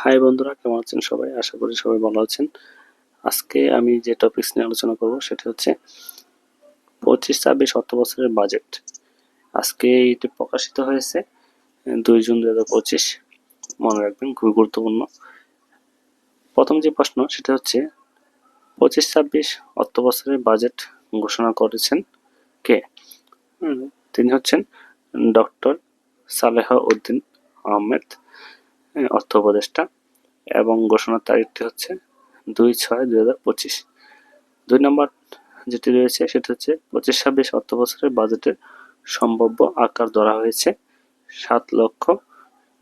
High বন্ধুরা, কেমন আছেন সবাই? আশা করি সবাই ভালো আছেন। আজকে আমি যে টপিকস নিয়ে আলোচনা করব সেটা হচ্ছে পঁচিশ, ছাব্বিশ অর্থ বছরের বাজেট আজকে এটি প্রকাশিত হয়েছে দুই জুন দু হাজার পঁচিশ। মনে রাখবেন, খুবই গুরুত্বপূর্ণ। প্রথম যে প্রশ্ন, সেটা হচ্ছে পঁচিশ, ছাব্বিশ অর্থ বছরের বাজেট ঘোষণা করেছেন কে? তিনি হচ্ছেন ডক্টর সালেহা উদ্দিন আহমেদ। অর্থ উপদেষ্টা। এবং ঘোষণার তারিখটি হচ্ছে দুই ছয় দুই হাজার পঁচিশ। দুই নম্বর যেটি রয়েছে সেটা হচ্ছে পঁচিশ ছাব্বিশ অর্থ বছরের বাজেটের সম্ভাব্য আকার ধরা হয়েছে সাত লক্ষ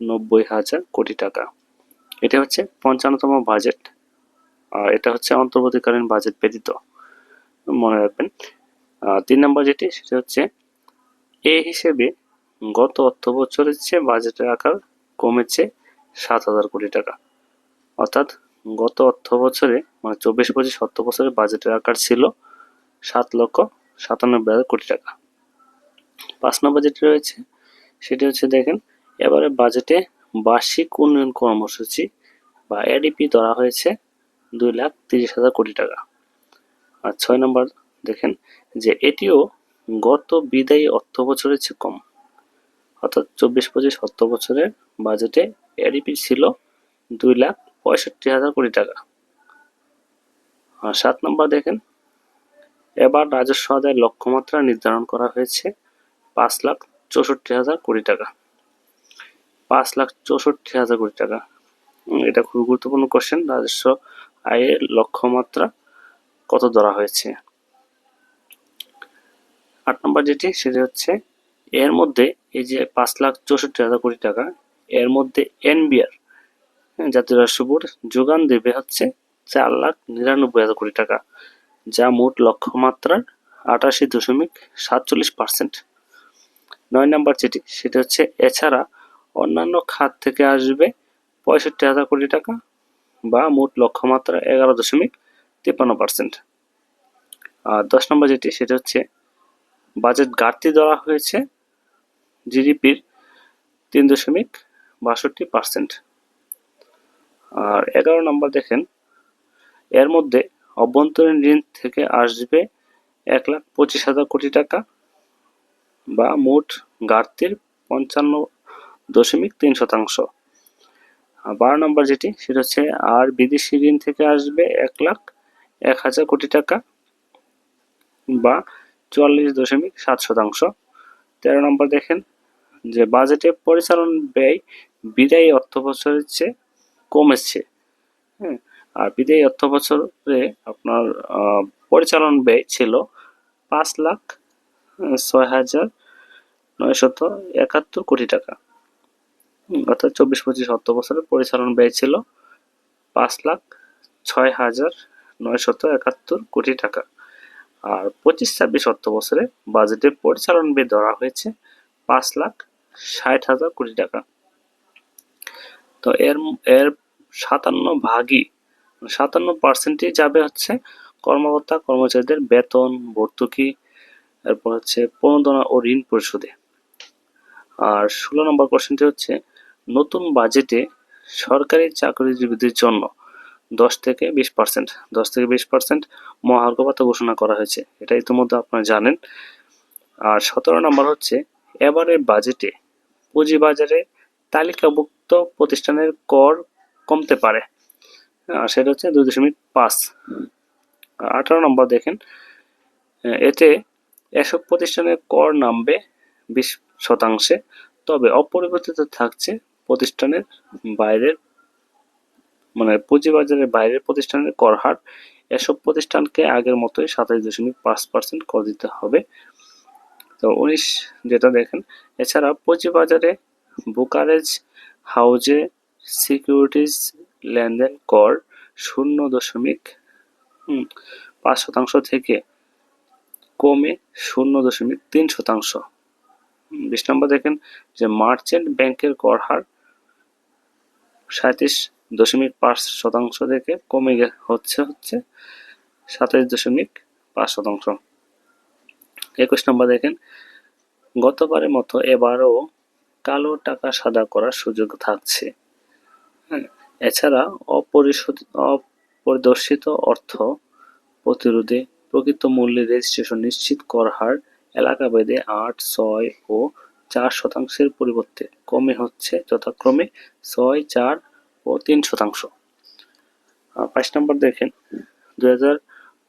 নব্বই হাজার কোটি টাকা। এটা হচ্ছে পঞ্চান্নতম বাজেট। আর এটা হচ্ছে অন্তর্বর্তীকালীন বাজেট ব্যতীত। মনে রাখবেন। তিন নম্বর যেটি, সেটা হচ্ছে এ হিসেবে গত অর্থ বছরের চেয়ে বাজেটের আকার কমেছে সাত হাজার কোটি টাকা। অর্থাৎ গত অর্থ বছরে মানে চব্বিশ পঁচিশ অর্থ বছরে বাজেটের আকার ছিল সাত লক্ষ সাতানব্বই হাজার কোটি টাকা। পাঁচ নম্বর যেটি রয়েছে, সেটি হচ্ছে দেখেন, এবারে বাজেটে বার্ষিক উন্নয়ন কর্মসূচি বা এডিপি ধরা হয়েছে দুই লাখ তিরিশ হাজার কোটি টাকা। আর ছয় নম্বর দেখেন যে এটিও গত বিদায়ী অর্থ বছরের চেয়ে কম। অর্থাৎ চব্বিশ, পঁচিশ অর্থ বছরের বাজেটে এডিপি ছিল দুই লাখ পঁয়ষট্টি হাজার কোটি টাকা। সাত নম্বর দেখেন, এবার রাজস্ব আদায়ের লক্ষ্যমাত্রা নির্ধারণ করা হয়েছে পাঁচ লাখ চৌষট্টি হাজার কোটি টাকা। পাঁচ লাখ চৌষট্টি হাজার কোটি টাকা। এটা খুব গুরুত্বপূর্ণ কোশ্চেন রাজস্ব আয়ের লক্ষ্যমাত্রা কত ধরা হয়েছে? আট নম্বর যেটি, সেটি হচ্ছে এর মধ্যে এই যে পাঁচ লাখ চৌষট্টি হাজার কোটি টাকা, এর মধ্যে এনবিআর জাতীয় রাষ্ট্র বোর্ড যোগান দেবে হচ্ছে চার লাখ নিরানব্বই হাজার কোটি টাকা, যা মোট লক্ষ্যমাত্রার আটাশি দশমিক সাতচল্লিশ পার্সেন্ট। নয় নম্বর যেটি সেটা হচ্ছে, এছাড়া অন্যান্য খাত থেকে আসবে পঁয়ষট্টি হাজার কোটি টাকা বা মোট লক্ষ্যমাত্রা এগারো দশমিক তিপ্পান্ন পার্সেন্ট। আর দশ নম্বর যেটি, সেটা হচ্ছে, বাজেট ঘাটতি ধরা হয়েছে জিডিপির তিন দশমিক বাষট্টি পার্সেন্ট আর এগারো নম্বর দেখেন, এর মধ্যে অভ্যন্তরীণ ঋণ থেকে আসবে এক লাখ পঁচিশ হাজার কোটি টাকা বা মোট ঘাটতির পঞ্চান্ন দশমিক তিন শতাংশ। বারো নম্বর যেটি, সেটা হচ্ছে, আর বিদেশি ঋণ থেকে আসবে এক লাখ এক হাজার কোটি টাকা বা চুয়াল্লিশ দশমিক সাত শতাংশ। তেরো নম্বর দেখেন যে বাজেটে পরিচালন ব্যয় বিদায়ী অর্থ বছরের চেয়ে কমেছে। হ্যাঁ আর বিদায়ী অর্থ বছরে আপনার পরিচালন ব্যয় ছিল পাঁচ লাখ ছয় হাজার নয়শত একাত্তর কোটি টাকা। অর্থাৎ চব্বিশ পঁচিশ অর্থ বছরে পরিচালন ব্যয় ছিল পাঁচ লাখ ছয় হাজার নয়শত একাত্তর কোটি টাকা। আর পঁচিশ ছাব্বিশ অর্থ বছরে বাজেটে পরিচালন ব্যয় ধরা হয়েছে পাঁচ লাখ ষাট হাজার কোটি টাকা। তো এর এর সাতান্ন ভাগই সাতান্ন পার্সেন্টই যাবে হচ্ছে কর্মকর্তা, কর্মচারীদের বেতন, ভর্তুকি, এরপর হচ্ছে প্রণোদনা ও ঋণ পরিশোধে। আর ষোলো নম্বর কোশ্চেনটি হচ্ছে, নতুন বাজেটে সরকারি চাকরিজীবীদের জন্য দশ থেকে বিশ পার্সেন্ট, দশ থেকে বিশ পার্সেন্ট মহার্ঘ ভাতা ঘোষণা করা হয়েছে। এটা ইতিমধ্যে আপনারা জানেন। আর সতেরো নম্বর হচ্ছে, এবারের বাজেটে পুঁজিবাজারে তালিকাভুক্ত প্রতিষ্ঠানের কর কমতে পারে। সেটা হচ্ছে দুই দশমিক পাঁচ। আঠারো নম্বর দেখেন এতে এসব প্রতিষ্ঠানের কর নামবে বিশ শতাংশে, তবে অপরিবর্তিত থাকছে প্রতিষ্ঠানের বাইরের মানে পুঁজিবাজারের বাইরের প্রতিষ্ঠানের কর হার। এসব প্রতিষ্ঠানকে আগের মতোই সাতাশ দশমিক পাঁচ পার্সেন্ট কর দিতে হবে। তো উনিশ যেটা দেখেন এছাড়া পুঁজিবাজারে ব্রোকারেজ, হাউজে, সিকিউরিটিজ লেনদেন কর শূন্য দশমিক পাঁচ শতাংশ থেকে কমে শূন্য দশমিক তিন শতাংশ। বিশ নম্বর দেখেন যে মার্চেন্ট ব্যাংকের কর হার সাঁত্রিশ দশমিক পাঁচ শতাংশ থেকে কমে হচ্ছে হচ্ছে সাতাইশ দশমিক পাঁচ শতাংশ। একুশ নম্বর দেখেন। গতবারের মতো এবারও কালো টাকা সাদা করার সুযোগ থাকছে। হ্যাঁ এছাড়া অপরিশোধ, অপরিদর্শিত অর্থ প্রতিরোধে প্রকৃত মূল্যের রেজিস্ট্রেশন নিশ্চিত কর হার এলাকাভেদে আট, ছয় ও চার শতাংশের পরিবর্তে কমে হচ্ছে যথাক্রমে ছয়, চার ও তিন শতাংশ। পাঁচ নম্বর দেখেন। দু হাজার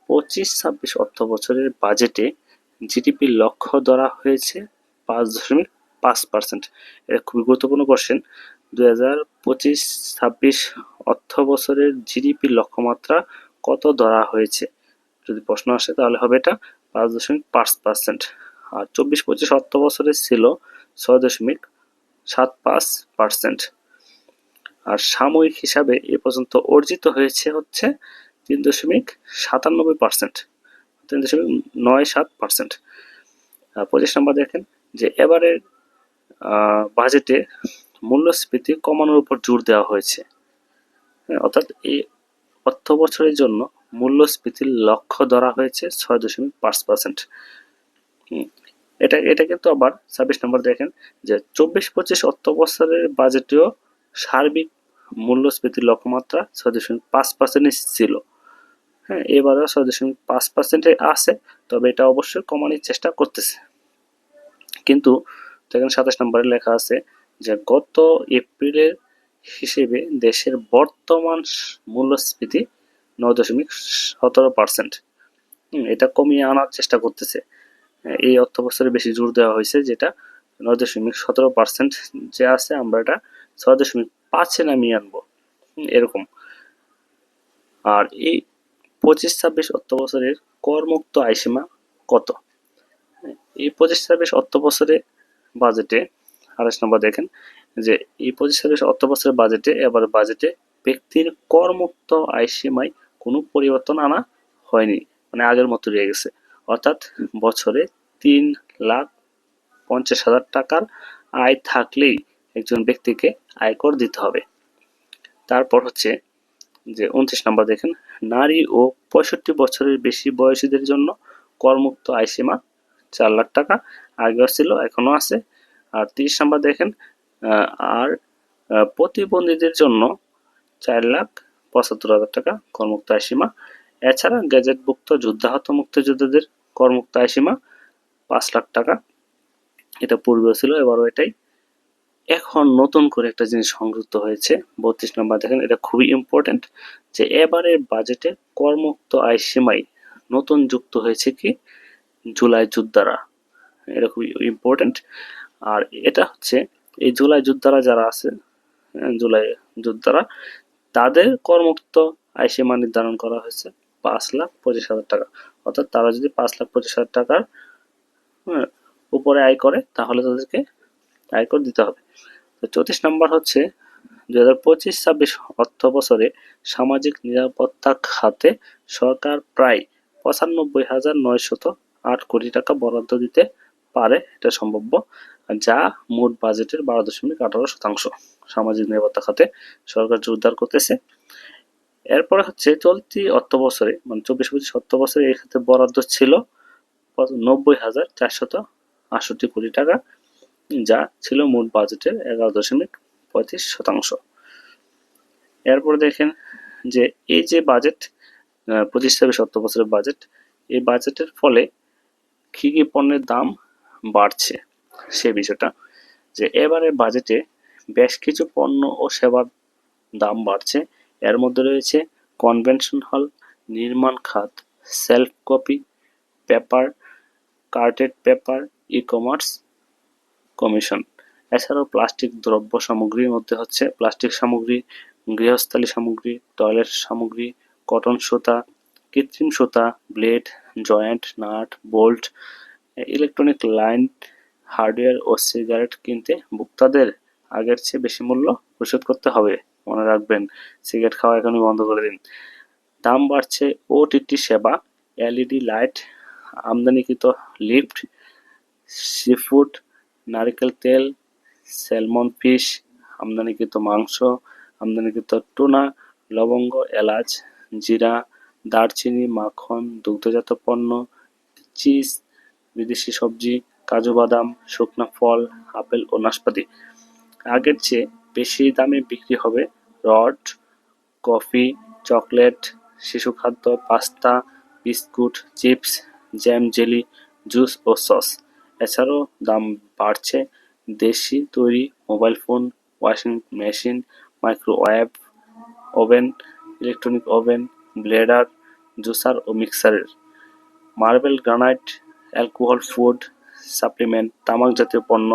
পঁচিশ ছাব্বিশ অর্থ বছরের বাজেটে জিডিপির লক্ষ্য ধরা হয়েছে পাঁচ দশমিক পাঁচ পার্সেন্ট এটা খুবই গুরুত্বপূর্ণ কোশ্চেন দুই হাজার পঁচিশ ছাব্বিশ অর্থ বছরের জিডিপির লক্ষ্যমাত্রা কত ধরা হয়েছে? যদি প্রশ্ন আসে তাহলে হবে এটা পাঁচ দশমিক পাঁচ পার্সেন্ট আর চব্বিশ পঁচিশ অর্থ বছরে ছিল ছয় দশমিক সাত পাঁচ পার্সেন্ট আর সাময়িক হিসাবে এ পর্যন্ত অর্জিত হয়েছে হচ্ছে তিন দশমিক সাতানব্বই পার্সেন্ট তিন দশমিক নয় সাত পার্সেন্ট পঁচিশ নম্বর দেখেন যে এবারের বাজেটে মূল্যস্ফীতি কমানোর উপর জোর দেওয়া হয়েছে। হ্যাঁ, অর্থাৎ এই অর্থ বছরের জন্য মূল্যস্ফীতির লক্ষ্য ধরা হয়েছে ছয় দশমিক পাঁচ পার্সেন্ট এটা এটা কিন্তু আবার ছাব্বিশ নম্বর দেখেন যে চব্বিশ পঁচিশ অর্থ বছরের বাজেটেও সার্বিক মূল্যস্ফীতির লক্ষ্যমাত্রা ছয় দশমিক পাঁচ পার্সেন্ট ছিল। হ্যাঁ এবারও ছয় দশমিক পাঁচ পার্সেন্টে আছে তবে এটা অবশ্যই কমানোর চেষ্টা করতেছে। কিন্তু দেখেন সাতাশ নম্বরে লেখা আছে যে গত এপ্রিলের হিসেবে দেশের বর্তমান মূল্যস্ফীতি নয় দশমিক সতেরো পার্সেন্ট এটা কমিয়ে আনার চেষ্টা করতেছে। হ্যাঁ, এই অর্থ বছরে বেশি জোর দেওয়া হয়েছে যেটা নয় দশমিক সতেরো পার্সেন্ট যে আছে আমরা এটা ছয় দশমিক পাঁচে নামিয়ে আনব। এরকম। আর এই পঁচিশ ছাব্বিশ অর্থ বছরের করমুক্ত আয়সীমা কত? এই পঁচিশ ছাব্বিশ অর্থ বছরে বাজেটে আঠাশ নম্বর দেখেন, যে এই পঁচিশ ছাব্বিশ অর্থ বছরের বাজেটে এবার বাজেটে ব্যক্তির করমুক্ত আয়সীমায় কোনো পরিবর্তন আনা হয়নি মানে আগের মতো রয়ে গেছে। অর্থাৎ বছরে তিন লাখ পঞ্চাশ হাজার টাকার আয় থাকলেই একজন ব্যক্তিকে আয়কর দিতে হবে। তারপর হচ্ছে যে উনত্রিশ নম্বর দেখেন নারী ও পঁয়ষট্টি বছরের বেশি বয়সীদের জন্য করমুক্ত আয়সীমা চার লাখ টাকা আগেও ছিল এখনও আছে। আর তিরিশ নাম্বার দেখেন আর প্রতিবন্ধীদের জন্য চার লাখ পঁচাত্তর হাজার টাকা করমুক্ত আয়সীমা এছাড়া গ্যাজেটভুক্ত যুদ্ধাহত মুক্তিযোদ্ধাদের করমুক্ত আয়সীমা পাঁচ লাখ টাকা। এটা পূর্বেও ছিল, এবারও এটাই। এখন নতুন করে একটা জিনিস সংযুক্ত হয়েছে। বত্রিশ নম্বর দেখেন এটা খুবই ইম্পর্টেন্ট যে এবারের বাজেটে করমুক্ত আয় সীমায় নতুন যুক্ত হয়েছে কি? জুলাই যোদ্ধারা এটা খুবই ইম্পর্টেন্ট আর এটা হচ্ছে এই জুলাই যোদ্ধারা যারা আছে হ্যাঁ, জুলাই যোদ্ধারা তাদের করমুক্ত আয় সীমা নির্ধারণ করা হয়েছে পাঁচ লাখ পঁচিশ হাজার টাকা। অর্থাৎ তারা যদি পাঁচ লাখ পঁচিশ হাজার টাকার হ্যাঁ, উপরে আয় করে তাহলে তাদেরকে আয়কর দিতে হবে। তো চৌত্রিশ নম্বর হচ্ছে, দুই হাজার পঁচিশ ছাব্বিশ অর্থ বছরে সামাজিক নিরাপত্তা খাতে সরকার প্রায় পঁচানব্বই হাজার নয়শত আট কোটি টাকা বরাদ্দ দিতে পারে। এটা সম্ভাব্য, যা মোট বাজেটের বারো দশমিক আঠারো শতাংশ সামাজিক নিরাপত্তা খাতে সরকার জোরদার করতেছে। এরপরে হচ্ছে, চলতি অর্থ বছরে মানে চব্বিশ পঁচিশ অর্থ বছরে এই খাতে বরাদ্দ ছিল নব্বই হাজার চারশত আটষট্টি কোটি টাকা। যা ছিল মোট বাজেটের এগারো দশমিক পঁয়ত্রিশ শতাংশ। এরপরে দেখেন যে এই যে বাজেট পঁচিশ ছাব্বিশ অর্থ বছরের বাজেট এই বাজেটের ফলে কি কি পণ্যের দাম বাড়ছে সে বিষয়টা। যে এবারে বাজেটে বেশ কিছু পণ্য ও সেবার দাম বাড়ছে। এর মধ্যে রয়েছে কনভেনশন হল নির্মাণ খাত self copy paper coated paper e commerce commission. এছাড়াও প্লাস্টিক দ্রব্য সামগ্রীর মধ্যে হচ্ছে প্লাস্টিক সামগ্রী, গৃহস্থালী সামগ্রী, টয়লেট সামগ্রী, কটন সুতা, কৃত্রিম সুতা, blade, joint, nut, bolt, electronic line, hardware ও সিগারেট কিনতে ভোক্তাদের আগের চেয়ে বেশি মূল্য পরিশোধ করতে হবে, মনে রাখবেন। সিগারেট খাওয়া এখনই বন্ধ করে দিন। দাম বাড়ছে ওটিটি সেবা এলইডি লাইট আমদানিকৃত লিফট সিফুড নারকেল তেল স্যালমন ফিশ, আমদানিকৃত মাংস, আমদানিকৃত টুনা, লবঙ্গ, এলাচ, জিরা, দারচিনি, মাখন, দুগ্ধজাত পণ্য, চিজ, বিদেশি সবজি, কাজু বাদাম, শুকনা ফল, আপেল ও নাশপাতি। আগের চেয়ে বেশি দামে বিক্রি হবে রড, কফি, চকলেট, শিশু খাদ্য, pasta, biscuit, chips, jam jelly, juice ও সস। এছাড়াও দাম বাড়ছে। দেশি তৈরি mobile phone, washing machine, microwave oven, electronic oven, blender, juicer ও মিক্সারের। Marble granite, alcohol food supplement, তামাক জাতীয় পণ্য,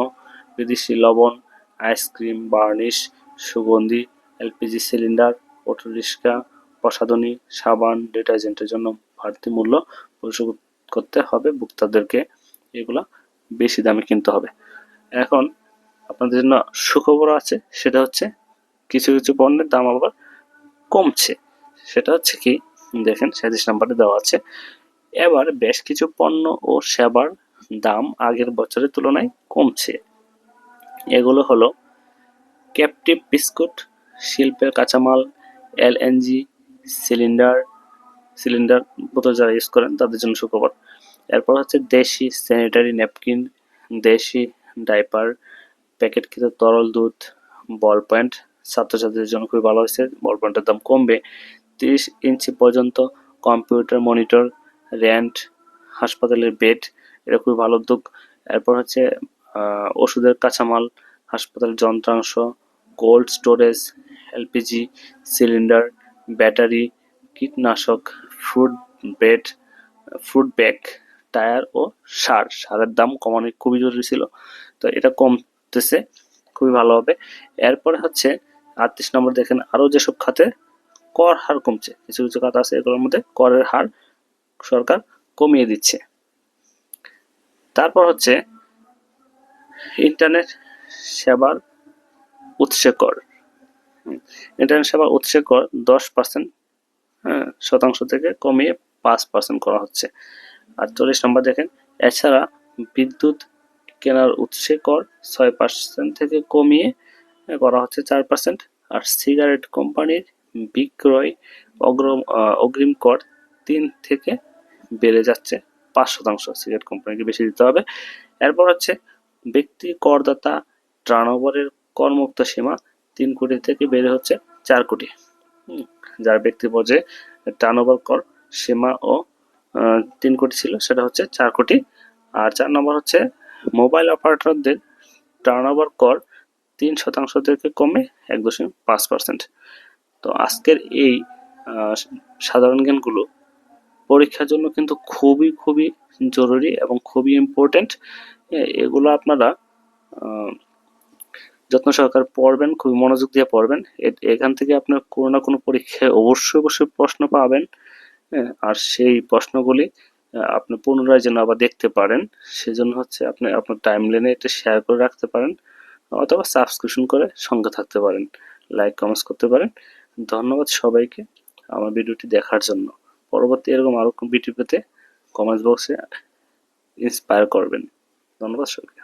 বিদেশি লবণ, আইসক্রিম, বার্নিশ, সুগন্ধি, এলপিজি সিলিন্ডার অটো রিক্সা প্রসাধনী, সাবান, ডিটারজেন্টের জন্য বাড়তি মূল্য পরিশোধ করতে হবে। ভোক্তাদেরকে এগুলা বেশি দামে কিনতে হবে। এখন আপনাদের জন্য সুখবর আছে, সেটা হচ্ছে কিছু কিছু পণ্যের দাম আবার কমছে। সেটা হচ্ছে কি, দেখেন সাঁত্রিশ নাম্বারে দেওয়া আছে। এবার বেশ কিছু পণ্য ও সেবার দাম আগের বছরের তুলনায় কমছে। এগুলো হলো ক্যাপটিভ বিস্কুট, শিল্পের কাঁচামাল এলএনজি সিলিন্ডার সিলিন্ডার বোতল যারা ইউজ করেন তাদের জন্য সুখবর। এরপর হচ্ছে দেশি স্যানিটারি ন্যাপকিন দেশি ডাইপার প্যাকেটকৃত তরল দুধ বল পয়েন্ট ছাত্রছাত্রীদের জন্য খুবই ভালো হয়েছে। বল পয়েন্টের দাম কমবে। তিরিশ ইঞ্চি পর্যন্ত কম্পিউটার মনিটর র্যান্ট হাসপাতালের বেড এটা খুবই ভালো উদ্যোগ। এরপর হচ্ছে ওষুধের কাঁচামাল, হাসপাতালের যন্ত্রাংশ cold storage LPG cylinder battery কীটনাশক fruit bed fruit bag tyre ও সার। সারের দাম কমানো খুবই জরুরি ছিল। তো এটা কমতেছে, খুবই ভালো হবে। এরপরে হচ্ছে আটত্রিশ নম্বর দেখেন, আরও যেসব খাতে কর হার কমছে, কিছু কিছু খাত আছে এগুলোর মধ্যে করের হার সরকার কমিয়ে দিচ্ছে। তারপর হচ্ছে ইন্টারনেট সেবার উৎসে কর। ইন্টারনেট সেবার উৎসে কর দশ পার্সেন্ট শতাংশ থেকে কমিয়ে পাঁচ পার্সেন্ট করা হচ্ছে। আর চল্লিশ নম্বর দেখেন, এছাড়া বিদ্যুৎ কেনার উৎসে কর ছয় পার্সেন্ট থেকে কমিয়ে করা হচ্ছে চার পার্সেন্ট আর সিগারেট কোম্পানির বিক্রয় অগ্রম অগ্রিম কর তিন থেকে বেড়ে যাচ্ছে পাঁচ শতাংশ সিগারেট কোম্পানিকে বেশি দিতে হবে। এরপর হচ্ছে ব্যক্তি করদাতা টার্নওভারের করমুক্ত সীমা তিন কোটি থেকে বেড়ে হচ্ছে চার কোটি। যার ব্যক্তি পর্যায়ে টার্নওভার কর সীমা ও তিন কোটি ছিল, সেটা হচ্ছে চার কোটি। আর চার নম্বর হচ্ছে মোবাইল অপারেটরদের টার্নওভার কর তিন শতাংশ থেকে কমে এক দশমিক পাঁচ পার্সেন্ট তো আজকের এই সাধারণ জ্ঞানগুলো পরীক্ষার জন্য কিন্তু খুবই খুবই জরুরি এবং খুবই ইম্পর্টেন্ট এগুলো আপনারা যত্ন সহকারে পড়বেন, খুবই মনোযোগ দিয়ে পড়বেন। এখান থেকে আপনার কোনো না কোনো পরীক্ষায় অবশ্যই অবশ্যই প্রশ্ন পাবেন। হ্যাঁ, আর সেই প্রশ্নগুলি আপনি পুনরায় যেন আবার দেখতে পারেন সেজন্য হচ্ছে আপনি আপনার টাইম লাইনে এটা শেয়ার করে রাখতে পারেন অথবা সাবস্ক্রিপশন করে সঙ্গে থাকতে পারেন লাইক কমেন্টস করতে পারেন। ধন্যবাদ সবাইকে আমার ভিডিওটি দেখার জন্য। পরবর্তী এরকম আরও ভিডিও পেতে কমেন্টস বক্সে ইন্সপায়ার করবেন। ধন্যবাদ সবাইকে।